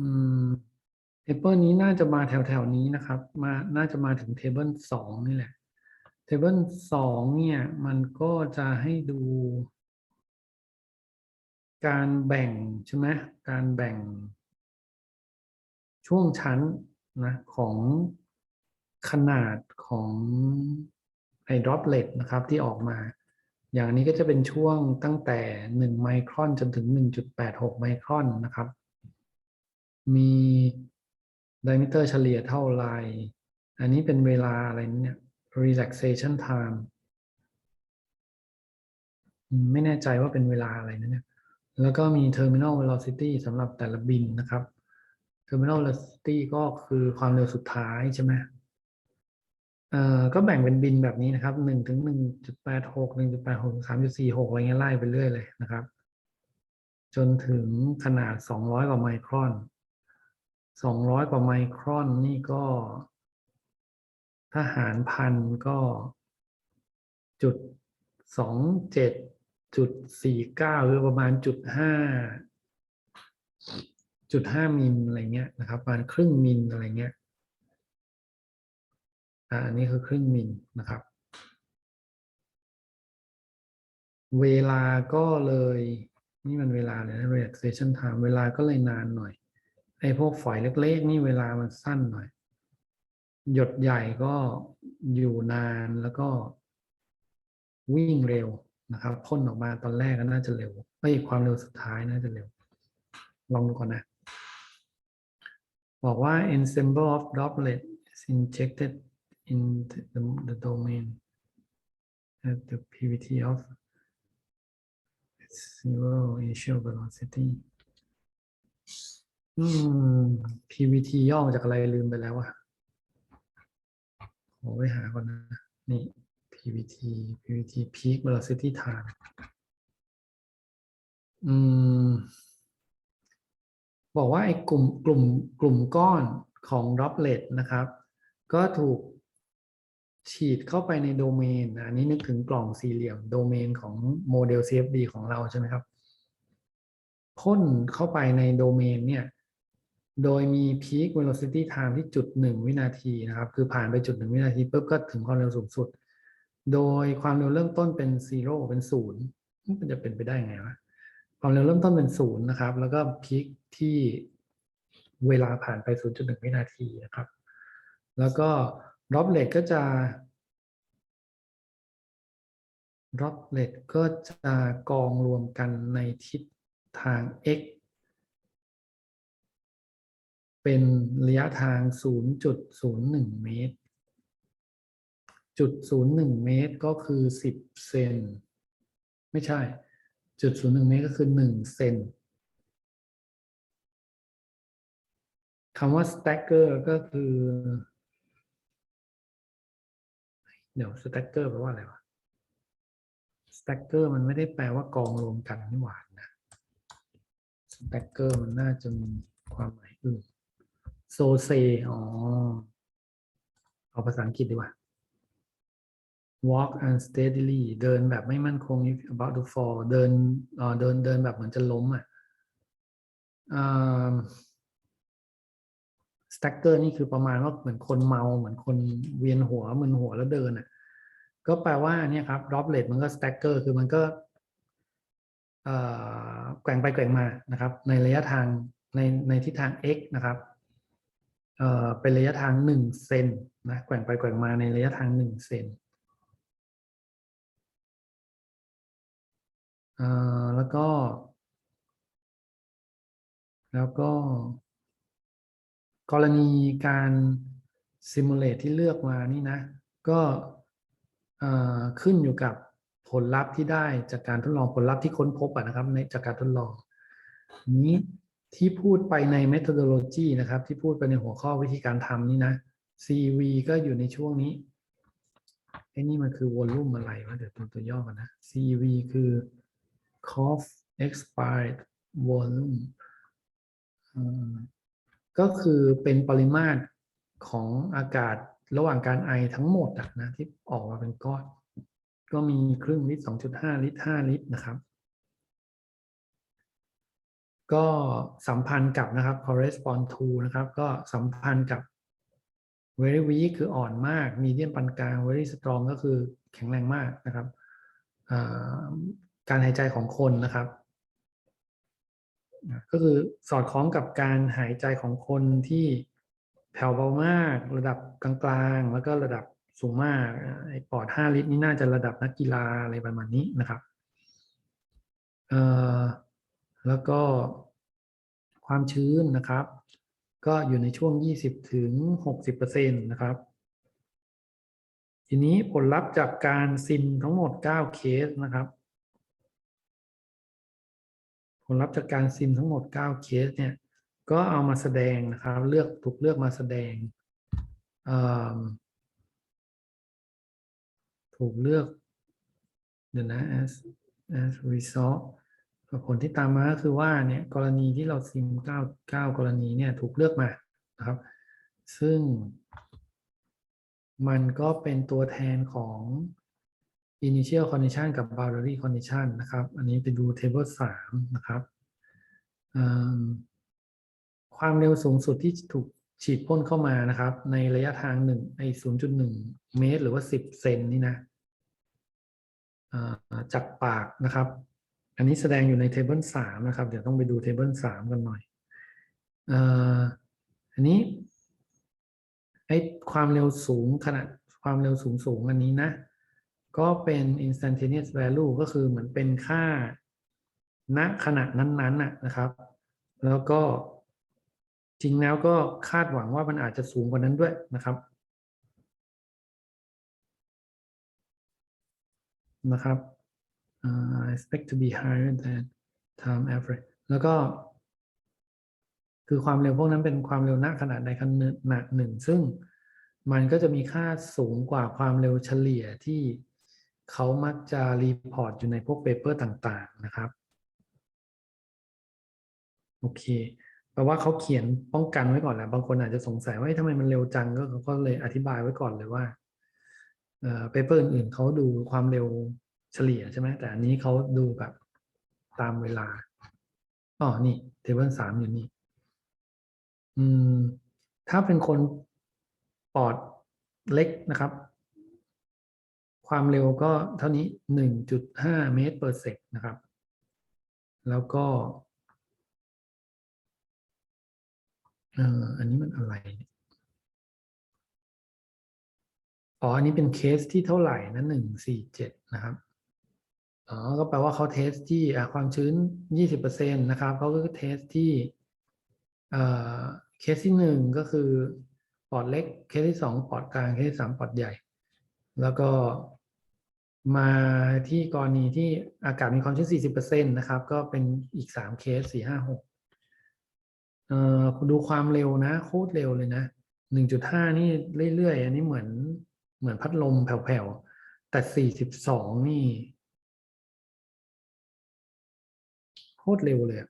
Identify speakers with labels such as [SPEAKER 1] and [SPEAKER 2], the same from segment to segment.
[SPEAKER 1] อืมเทเบิลนี้น่าจะมาแถวแถวนี้นะครับ มาน่าจะมาถึงเทเบิลสองนี่แหละเทเบิลสองเนี่ย มันก็จะให้ดู การแบ่งใช่ไหมการแบ่ง ช่วงชั้นนะของขนาดของไอ้ droplet นะครับที่ออกมา อย่างนนี้ก็จะเป็นช่วงตั้งแต่ 1 ไมครอนจนถึง 1.86 ไมครอนนะครับ มี diameter เฉลี่ยเท่าไร อันนี้เป็นเวลาอะไรเนี่ย relaxation time ไม่แน่ใจว่าเป็นเวลาอะไรนะเนี่ย แล้วก็มี terminal velocity สำหรับแต่ละบินนะครับ terminal velocity ก็คือความเร็วสุดท้ายใช่ไหมเอ่อก็แบ่งเป็นบินแบบนี้นะครับหนึ่งถึงหนึ่งจุดแปดหกหนึ่งจุดแปดหกสามจุดสี่หกอะไรเงี้ยไล่ไปเรื่อยเลยนะครับ จนถึงขนาดสองร้อยกว่าไมครอน สองร้อยกว่าไมครอนนี่ก็ถ้าหารพันก็จุดสองเจ็ดจุดสี่เก้าหรือประมาณจุดห้าจุดห้ามิลอะไรเงี้ยนะครับประมาณครึ่งมิลอะไรเงี้ยอันนี้คือครึ่งมิลนะครับ เวลาก็เลย นี่มันเวลาเลยนะ relaxation time เวลาก็เลยนานหน่อย ไอ้พวกฝอยเล็ก ๆ นี่เวลามันสั้นหน่อย หยดใหญ่ก็อยู่นานแล้วก็วิ่งเร็วนะครับพ่นออกมาตอนแรกก็น่าจะเร็วไอ้ความเร็วสุดท้ายน่าจะเร็ว ลองดูก่อนนะ บอกว่า ensemble of droplet is injected in the, the domain at the PVT of zero initial velocity อืม PVT ย่อมาจากอะไรลืมไปแล้วอะขอไปหาก่อนนะ นี่ PVT PVT peak velocity time อืม บอกว่าไอ้กลุ่มกลุ่มกลุ่มก้อนของ droplet นะครับ ก็ถูกฉีดเข้าไปในโดเมน อันนี้นึกถึงกล่องสี่เหลี่ยมโดเมนของโมเดล CFD ของเราใช่ไหมครับ พ่นเข้าไปในโดเมนเนี่ย โดยมี peak velocity time ที่จุดหนึ่งวินาทีนะครับ คือผ่านไปจุดหนึ่งวินาทีปุ๊บก็ถึงความเร็วสูงสุด โดยความเร็วเริ่มต้นเป็น zero เป็นศูนย์มันจะเป็นไปได้ไงวะความเร็วเริ่มต้นเป็นศูนย์นะครับ แล้วก็พีคที่เวลาผ่านไป 0.1 วินาทีนะครับ แล้วก็ดรอปเลตก็จะดรอปเลตก็จะกองรวมกันในทิศทาง x เป็นระยะทาง 0.01 เมตร จุด 01 เมตรก็คือ 10 เซน ไม่ใช่ จุด 01 เมตรก็คือ 1 เซนคำว่า stagger ก็คือ เดี๋ยว stagger แปลว่าอะไรวะ stagger มันไม่ได้แปลว่ากองรวมกันนี่หว่านะ stagger มันน่าจะมีความหมายอื่น so say อ๋อ เอาภาษาอังกฤษดีกว่า walk unsteadily เดินแบบไม่มั่นคง if about to fall เดินเออเดินเดินแบบเหมือนจะล้มอะ stacker นี่คือประมาณว่าเหมือนคนเมาเหมือนคนเวียนหัวมึนหัวแล้วเดินอะ ก็แปลว่าเนี่ยครับ droplet มันก็ stacker คือมันก็แกว่งไปแกว่งมานะครับ ในระยะทางในในทิศทาง x นะครับ เป็นระยะทางหนึ่งเซนนะแกว่งไปแกว่งมาในระยะทางหนึ่งเซนเแล้วก็ แล้วก็ กรณีการซิมูเลตที่เลือกมานี่นะ ก็ขึ้นอยู่กับผลลัพธ์ที่ได้จากการทดลองผลลัพธ์ที่ค้นพบนะครับในจากการทดลองนี้ ที่พูดไปใน methodology นะครับ ที่พูดไปในหัวข้อวิธีการทำนี่นะ CV ก็อยู่ในช่วงนี้ไอ้นี่มันคือวอลลุ่มอะไรวะเดี๋ยวตัวตัวย่อกันนะ CV คือ cough expired volume ก็คือเป็นปริมาตรของอากาศระหว่างการไอทั้งหมดนะที่ออกมาเป็นก้อน ก็มีครึ่งลิตร 2.5 ลิตร 5 ลิตรนะครับ ก็สัมพันธ์กับนะครับ correspond to นะครับ ก็สัมพันธ์กับ very weak คืออ่อนมาก medium ปานกลาง very strong ก็คือแข็งแรงมากนะครับ การหายใจของคนนะครับ ก็คือสอดคล้องกับการหายใจของคนที่แผ่วเบามาก ระดับกลางๆ แล้วก็ระดับสูงมากอ่าไอ้ปอด 5 ลิตรนี่น่าจะระดับนักกีฬาอะไรประมาณนี้นะครับเอ่อ แล้วก็ความชื้นนะครับ ก็อยู่ในช่วง 20 ถึง 60%นะครับ ทีนี้ผลลัพธ์จากการซิมทั้งหมด 9 เคสนะครับ ผลลัพธ์จากการซิมทั้งหมด 9 เคสเนี่ยก็เอามาแสดงนะครับ เลือกถูกเลือกมาแสดงถูกเลือกเดี๋ยวนะ as as result ผลที่ตามมาก็คือว่าเนี่ยกรณีที่เราซิม9 9กรณีเนี่ยถูกเลือกมานะครับ ซึ่ง มันก็เป็นตัวแทนของ initial condition กับ boundary condition นะครับ อันนี้ไปดู table 3 นะครับความเร็วสูงสุดที่ถูกฉีดพ่นเข้ามานะครับ ในระยะทาง1ไอ้0.1เมตร หรือว่า10เซนนี่นะจากปากนะครับ อันนี้แสดงอยู่ใน table 3นะครับ เดี๋ยวต้องไปดู table 3กันหน่อยเอ่ออันนี้ไอ้ความเร็วสูงขนาดความเร็วสูงสูงอันนี้นะ ก็เป็น instantaneous value ก็คือเหมือนเป็นค่าณขณะนั้นๆน่ะนะครับ แล้วก็จริงแล้วก็คาดหวังว่ามันอาจจะสูงกว่านั้นด้วยนะครับนะครับ อ่า expect to be higher than time average แล้วก็ คือความเร็วพวกนั้นเป็นความเร็วณขนาดใดขนาดหนึ่ง ซึ่งมันก็จะมีค่าสูงกว่าความเร็วเฉลี่ยที่เขามักจะรีพอร์ตอยู่ในพวกเปเปอร์ต่างๆนะครับ โอเคแปลว่าเขาเขียนป้องกันไว้ก่อนแหละบางคนอาจจะสงสัยว่าทำไมมันเร็วจังก็เขาก็เลยอธิบายไว้ก่อนเลยว่าเปเปอร์อื่นๆเขาดูความเร็ว เฉลี่ยใช่ไหมแต่อันนี้เขาดูแบบตามเวลาอ๋อนี่เทเบิลสามอยู่นี่ อืม ถ้าเป็นคนปอดเล็กนะครับ ความเร็วก็เท่านี้หนึ่งจุดห้าเมตร per sec นะครับ แล้วก็เอ่ออันนี้มันอะไรอ๋อ อันนี้เป็นเคสที่เท่าไหร่นะหนึ่งสี่เจ็ดนะครับ อ๋อ ก็แปลว่าเขาเทสที่ความชื้นยี่สิบเปอร์เซ็นะครับเขาก็เทสที่เคสที่หนึ่งก็คือปอดเล็ก เคสที่สองปอดกลาง เคสที่สามปอดใหญ่ แล้วก็มาที่กรณีที่อากาศมีความชื้นสี่สิบเปอร์เซ็นต์นะครับ ก็เป็นอีกสามเคสสี่ห้าหกเอ่อดูความเร็วนะโคตรเร็วเลยนะหนึ่งจุดห้านี่เรื่อยๆ อันนี้เหมือนเหมือนพัดลมแผ่วๆ แต่สี่สิบสองนี่ โคตรเร็วเลย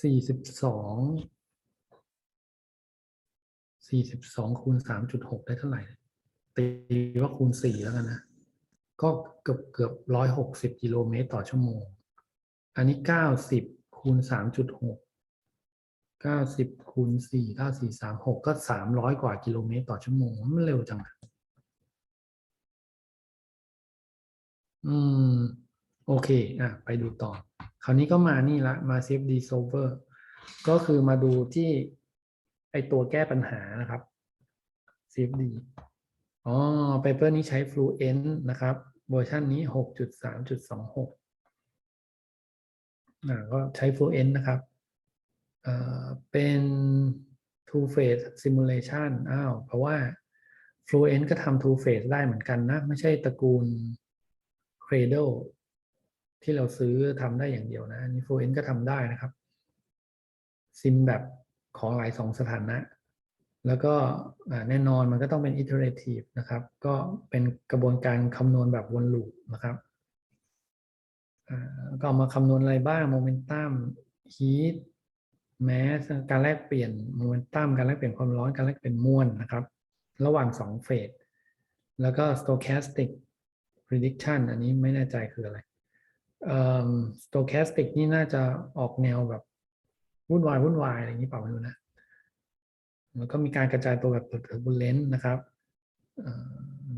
[SPEAKER 1] สี่สิบสองสี่สิบสองคูณสามจุดหกได้เท่าไหร่ ตีว่าคูณสี่แล้วกันนะ ก็เกือบเกือบร้อยหกสิบกิโลเมตรต่อชั่วโมง อันนี้เก้าสิบคูณสามจุดหกเก้าสิบคูณสี่เก้าสี่สามหกก็สามร้อยกว่ากิโลเมตรต่อชั่วโมง มันเร็วจังอืม โอเคอะไปดูต่อ คราวนี้ก็มานี่ละมา CFD solver ก็คือมาดูที่ไอตัวแก้ปัญหานะครับ CFD อ๋อ paper นี้ใช้ Fluent นะครับ เวอร์ชันนี้ 6.3.26อ่าก็ใช้ Fluent นะครับเอ่อเป็น two phase simulation อ้าว เพราะว่า Fluent ก็ทำ two phase ได้เหมือนกันนะ ไม่ใช่ตระกูล Cradle ที่เราซื้อทำได้อย่างเดียวนะอันนี้ Fluent ก็ทำได้นะครับ ซิมแบบของหลายสองสถานะ แล้วก็แน่นอนมันก็ต้องเป็น iterative นะครับ ก็เป็นกระบวนการคำนวณแบบวนลูปนะครับก็เอามาคำนวณอะไรบ้าง momentum heat mass การแลกเปลี่ยน momentum การแลกเปลี่ยนความร้อนการแลกเปลี่ยนมวลนะครับ ระหว่างสองเฟสแล้วก็ stochastic prediction อันนี้ไม่แน่ใจคืออะไร เอ่อ stochastic นี่น่าจะออกแนวแบบวุ่นวายวุ่นวายอะไรอย่างนี้เปล่าไม่รู้นะแล้วก็มีการกระจายตัวแบบ turbulent นะครับ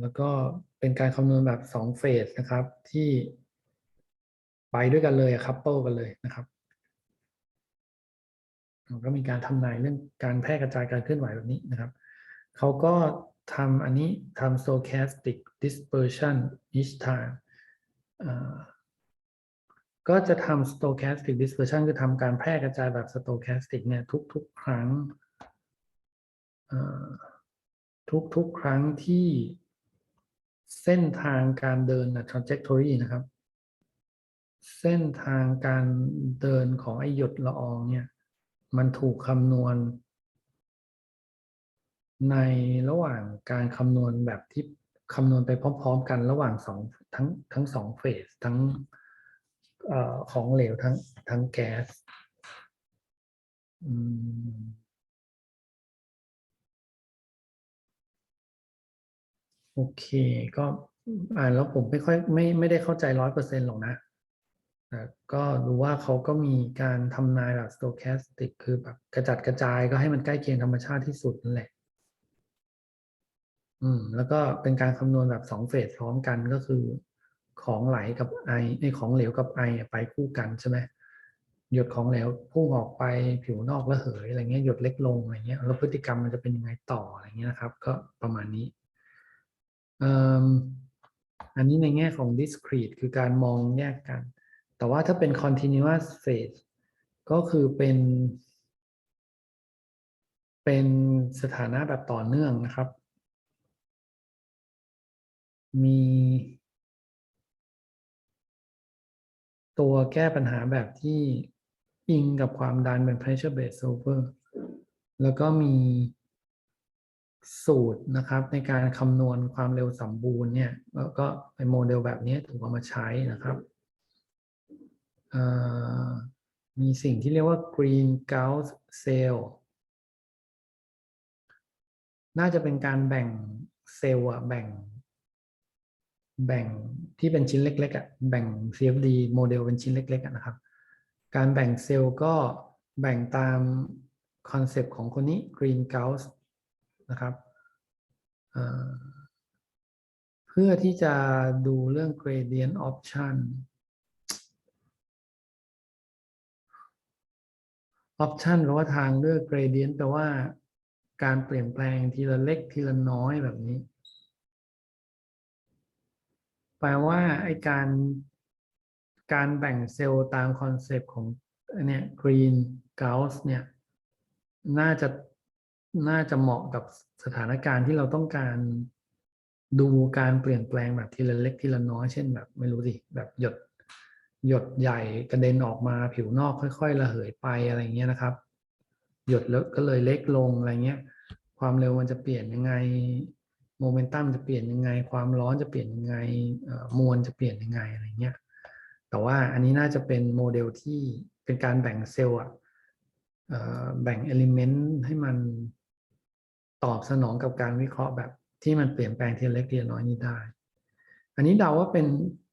[SPEAKER 1] แล้วก็เป็นการคำนวณแบบสองเฟสนะครับ ที่ไปด้วยกันเลยคัพเปิลกันเลยนะครับก็มีการทำนายเรื่องการแพร่กระจายการเคลื่อนไหวแบบนี้นะครับ เขาก็ทำอันนี้ทำ stochastic dispersion each time ก็จะทำ stochastic dispersion คือทำการแพร่กระจายแบบ stochastic เนี่ยทุก ๆ ครั้งทุก ๆ ครั้งที่เส้นทางการเดินนะ trajectory นะครับ เส้นทางการเดินของไอหยดละอองเนี่ย มันถูกคำนวณ ในระหว่างการคำนวณแบบที่คำนวณไปพร้อม ๆ กันระหว่างสองทั้งทั้งสองเฟสทั้ง ของเหลวทั้งทั้งแก๊สอโอเค ก็อ่านแล้วผมไม่ค่อยไม่ไม่ได้เข้าใจร้อยเปอร์เซ็นต์หรอกนะแต่ก็รู้ว่าเขาก็มีการทำนายแบบ stochastic คือแบบกระจัดกระจายก็ให้มันใกล้เคียงธรรมชาติที่สุดนั่นแหละ อืม แล้วก็เป็นการคำนวณแบบสองเฟสพร้อมกันก็คือ ของไหลกับไอไอของเหลวกับไอไปคู่กันใช่ไหมหยดของเหลวพุ่งออกไปผิวนอกระเหยอะไรเงี้ยหยดเล็กลงอะไรเงี้ยแล้วพฤติกรรมมันจะเป็นยังไงต่ออะไรเงี้ยนะครับ ก็ประมาณนี้อ,อันนี้ในแง่ของ discrete คือการมองแยกกัน แต่ว่าถ้าเป็น continuous phase ก็คือเป็น เป็นสถานะแบบต่อเนื่องนะครับ มี ตัวแก้ปัญหาแบบที่อิงกับความดันเป็น pressure based solver แล้วก็มีสูตรนะครับในการคำนวณความเร็วสมบูรณ์เนี่ยแล้วก็ไอโมเดลแบบนี้ถูกเอามาใช้นะครับ มีสิ่งที่เรียกว่า green Gauss cell น่าจะเป็นการแบ่งเซลล์อะแบ่ง แบ่งที่เป็นชิ้นเล็กๆอะแบ่ง CFD โมเดลเป็นชิ้นเล็กๆะนะครับ การแบ่งเซลล์ก็แบ่งตามคอนเซปต์ของคนนี้ Green Gauss นะครับเอ่อเพื่อที่จะดูเรื่อง gradient option option แปลว่าทางเลือก gradient แปลว่าการเปลี่ยนแปลงทีละเล็กทีละน้อยแบบนี้ แปลว่าไอการการแบ่งเซลล์ตามคอนเซปต์ของอันเนี่ย Green Gauss เนี่ย น่าจะน่าจะเหมาะกับสถานการณ์ที่เราต้องการดูการเปลี่ยนแปลงแบบทีละเล็กทีละน้อยเช่นแบบไม่รู้สิแบบหยดหยดใหญ่กระเด็นออกมาผิวนอกค่อยๆระเหยไปอะไรเงี้ยนะครับ หยดแล้วก็เลยเล็กลงอะไรเงี้ย ความเร็วมันจะเปลี่ยนยังไง โมเมนตัมจะเปลี่ยนยังไง ความร้อนจะเปลี่ยนยังไงมวลจะเปลี่ยนยังไงอะไรเงี้ยแต่ว่าอันนี้น่าจะเป็นโมเดลที่เป็นการแบ่งเซลล์อะแบ่งเอลิเมนต์ให้มันตอบสนองกับการวิเคราะห์แบบที่มันเปลี่ยนแปลงทีละเล็กทีละน้อยนี้ได้ อันนี้เดาว่าเป็น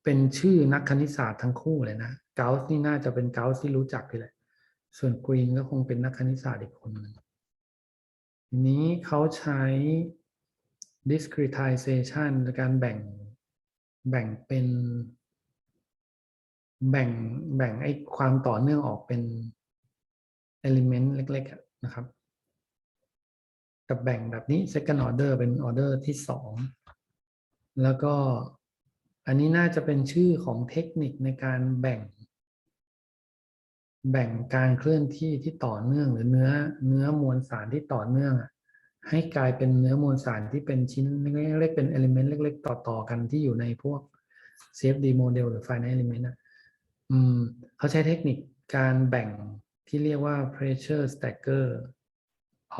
[SPEAKER 1] เป็นชื่อนักคณิตศาสตร์ทั้งคู่เลยนะเกาส์นี่น่าจะเป็นเกาส์ที่รู้จักเลยแหละ ส่วนกรีนก็คงเป็นนักคณิตศาสตร์อีกคนหนึ่งทีนี้เขาใช้ discretization การแบ่งแบ่งเป็น แบ่งแบ่งไอ้ความต่อเนื่องออกเป็น element เล็กๆนะครับ กับแบ่งแบบนี้ second order เป็น order ที่สองแล้วก็อันนี้น่าจะเป็นชื่อของเทคนิคในการแบ่ง แบ่งการเคลื่อนที่ที่ต่อเนื่องหรือเนื้อเนื้อมวลสารที่ต่อเนื่องอะ ให้กลายเป็นเนื้อมวลสารที่เป็นชิ้นเล็กๆเป็นเอลิเมนต์เล็ก ๆ ต่อๆกันที่อยู่ในพวก CFD model หรือ finite element นะอืมเขาใช้เทคนิคการแบ่งที่เรียกว่า pressure stacker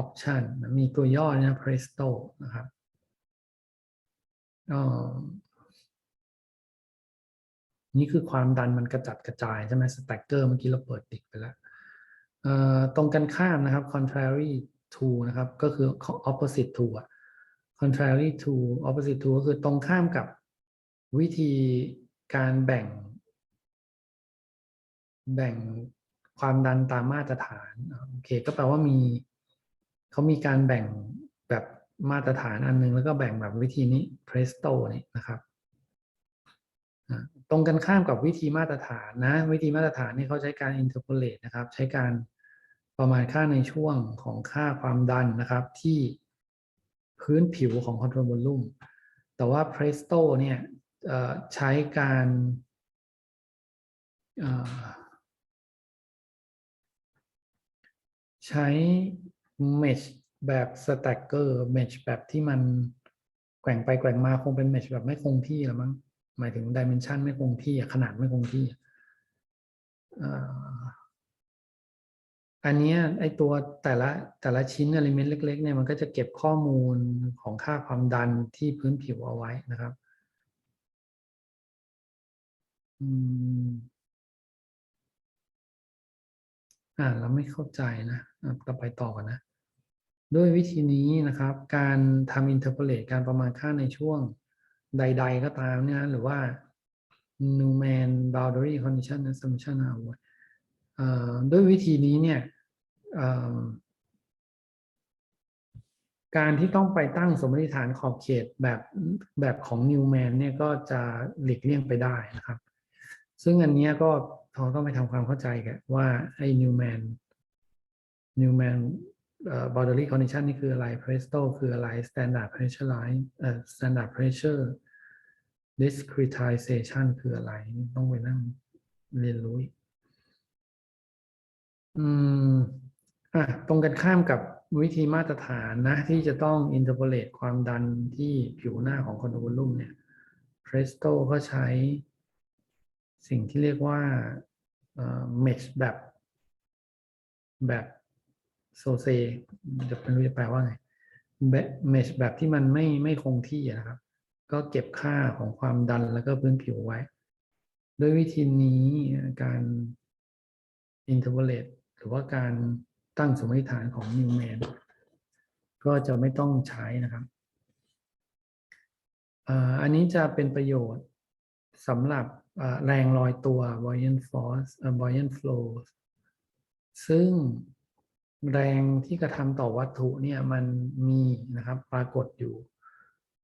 [SPEAKER 1] option นะมีตัวย่อนะ presto นะครับนี่คือความดันมันกระจัดกระจายใช่ไหม stacker เมื่อกี้เราเปิดติดไปแล้วตรงกันข้ามนะครับ contrary to นะครับ ก็คือ opposite to อะ contrary to opposite to ก็คือตรงข้ามกับวิธีการแบ่ง แบ่งความดันตามมาตรฐานโอเคก็แปลว่ามีเขามีการแบ่งแบบมาตรฐานอันหนึง แล้วก็แบ่งแบบวิธีนี้ Presto นี่นะครับตรงกันข้ามกับวิธีมาตรฐานนะ วิธีมาตรฐานนี่เขาใช้การ interpolate นะครับ ใช้การ ประมาณค่าในช่วงของค่าความดันนะครับ ที่พื้นผิวของ control volume แต่ว่า Presto เนี่ยใช้การใช้ mesh แบบ stacker mesh แบบที่มันแกว่งไปแกว่งมาคงเป็น mesh แบบไม่คงที่หรือมั้งหมายถึง dimension ไม่คงที่ขนาดไม่คงที่อะเอันนี้ไอตัวแต่ละแต่ละชิ้น element เล็กๆเนี่ยมันก็จะเก็บข้อมูลของค่าความดันที่พื้นผิวเอาไว้นะครับอืมอ่านแล้วไม่เข้าใจนะอะต่อไปต่อกันนะ ด้วยวิธีนี้นะครับ การทำ interpolate การประมาณค่าในช่วงใด ๆ ก็ตามเนี่ยหรือว่า Newman boundary condition assumption เอาไว ด้วยวิธีนี้เนี่ยการที่ต้องไปตั้งสมมติฐานขอบเขตแบบแบบของ Newman เนี่ยก็จะหลีกเลี่ยงไปได้นะครับ ซึ่งอันนี้ก็เราต้องไปทำความเข้าใจกันว่าไอ้ Newman Newman เอ่อ boundary condition นี่คืออะไร Presto คืออะไร standard pressure line เอ่อ standard pressure discretization คืออะไร ต้องไปนั่งเรียนรู้อีก อืมอะตรงกันข้ามกับวิธีมาตรฐานนะ ที่จะต้อง interpolate ความดันที่ผิวหน้าของคอนโดวอลลุ่มเนี่ย Presto ก็ใช้สิ่งที่เรียกว่าเอ่อ mesh แบบแบบโซเซจะไม่รู้จะแปลว่าไงแบบ mesh แบบที่มันไม่ไม่คงที่นะครับ ก็เก็บค่าของความดันแล้วก็พื้นผิวไว้ ด้วยวิธีนี้การ interpolate หรือว่าการตั้งสมมติฐานของ Newman ก็จะไม่ต้องใช้นะครับ อันนี้จะเป็นประโยชน์สำหรับแรงลอยตัว buoyant force buoyant flow ซึ่งแรงที่กระทำต่อวัตถุเนี่ยมันมีนะครับปรากฏอยู่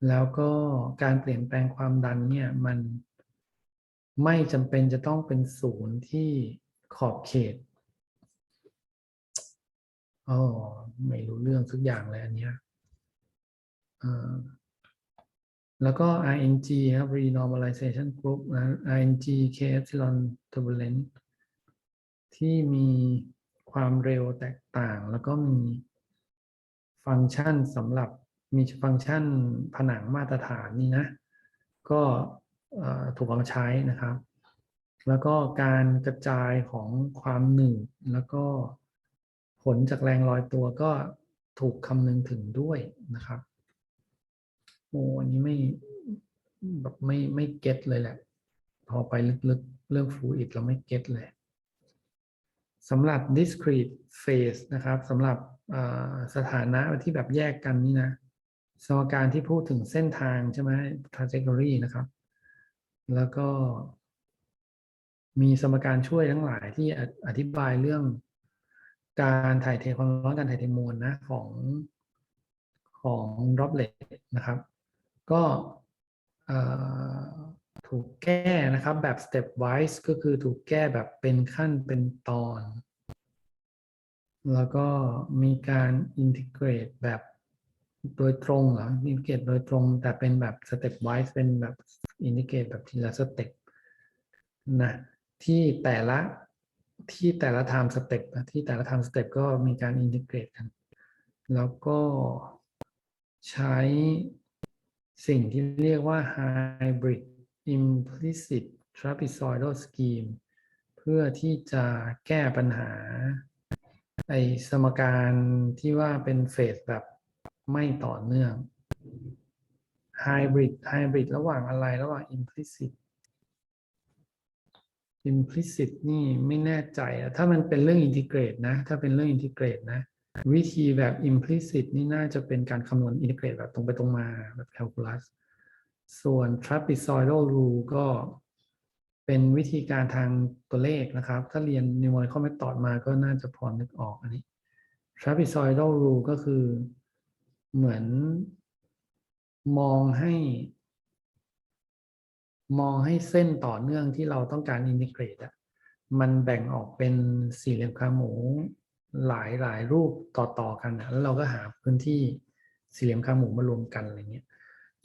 [SPEAKER 1] แล้วก็การเปลี่ยนแปลงความดันเนี่ยมันไม่จำเป็นจะต้องเป็นศูนย์ที่ขอบเขต อ๋อไม่รู้เรื่องสักอย่างเลยอันเนี้ยแล้วก็ RNG ครับ renormalization group นะ RNG K epsilon turbulent ที่มีความเร็วแตกต่าง แล้วก็มีฟังก์ชันสำหรับมีฟังก์ชันผนังมาตรฐานนี่นะ ก็ถูกเอามาใช้นะครับ แล้วก็การกระจายของความหนืดแล้วก็ ผลจากแรงลอยตัวก็ถูกคำนึงถึงด้วยนะครับโอ้อันนี้ไม่แบบไม่ไม่เก็ตเลยแหละ พอไปลึกๆ เรื่องฟูอิดเราไม่เก็ตเลยสำหรับ discrete phase นะครับสำหรับสถานะที่แบบแยกกันนี่นะสมการที่พูดถึงเส้นทางใช่ไหม trajectory นะครับ แล้วก็มีสมการช่วยทั้งหลายที่อธิบายเรื่อง การถ่ายเทความร้อนการถ่ายเทมวลนะของของดรอปเลตนะครับ ก็ถูกแก้นะครับแบบ step wise ก็คือถูกแก้แบบเป็นขั้นเป็นตอน แล้วก็มีการ integrate แบบโดยตรงเหรอ integrate โดยตรงแต่เป็นแบบ step wise เป็นแบบ integrate แบบทีละสเต็ปนะที่แต่ละ ที่แต่ละ time step นะที่แต่ละ time step ก็มีการ integrate กัน แล้วก็ใช้สิ่งที่เรียกว่า hybrid implicit trapezoidal scheme เพื่อที่จะแก้ปัญหา ไอสมการที่ว่าเป็นเฟสแบบไม่ต่อเนื่อง hybrid hybrid ระหว่างอะไรระหว่าง implicit implicit นี่ไม่แน่ใจอะถ้ามันเป็นเรื่อง integrate นะ ถ้าเป็นเรื่อง integrate นะ วิธีแบบ implicit นี่น่าจะเป็นการคำนวณ integrate แบบตรงไปตรงมาแบบ calculus ส่วน trapezoidal rule ก็เป็นวิธีการทางตัวเลขนะครับ ถ้าเรียน numerical method มาก็น่าจะพอนึกออกอันนี้ trapezoidal rule ก็คือเหมือนมองให้ มองให้เส้นต่อเนื่องที่เราต้องการอินทิเกรตอะมันแบ่งออกเป็นสี่เหลี่ยมคาหมูหลายหลายรูปต่อต่อกันอะแล้วเราก็หาพื้นที่สี่เหลี่ยมคาหมูมารวมกันอะไรเงี้ย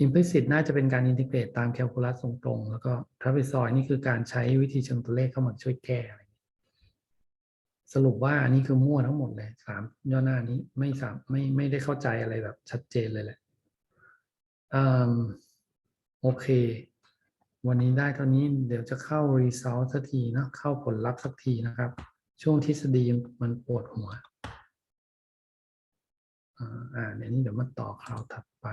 [SPEAKER 1] implicit น่าจะเป็นการอินทิเกรตตามแคลคูลัสตรงๆ แล้วก็ trapezoid นี่คือการใช้วิธีเชิงตัวเลขเข้ามาช่วยแก้อะไรเงี้ยสรุปว่าอันนี้คือมั่วทั้งหมดเลยสามย่อหน้านี้ไม่สามไม่ไม่ได้เข้าใจอะไรแบบชัดเจนเลยแหละอืมโอเค วันนี้ได้เท่านี้เดี๋ยวจะเข้า result สักทีนะเข้าผลลัพธ์สักทีนะครับ ช่วงทฤษฎีมันปวดหัวอ่าอ่าเดี๋ยวนี้เดี๋ยวมาต่อคราวถัดไป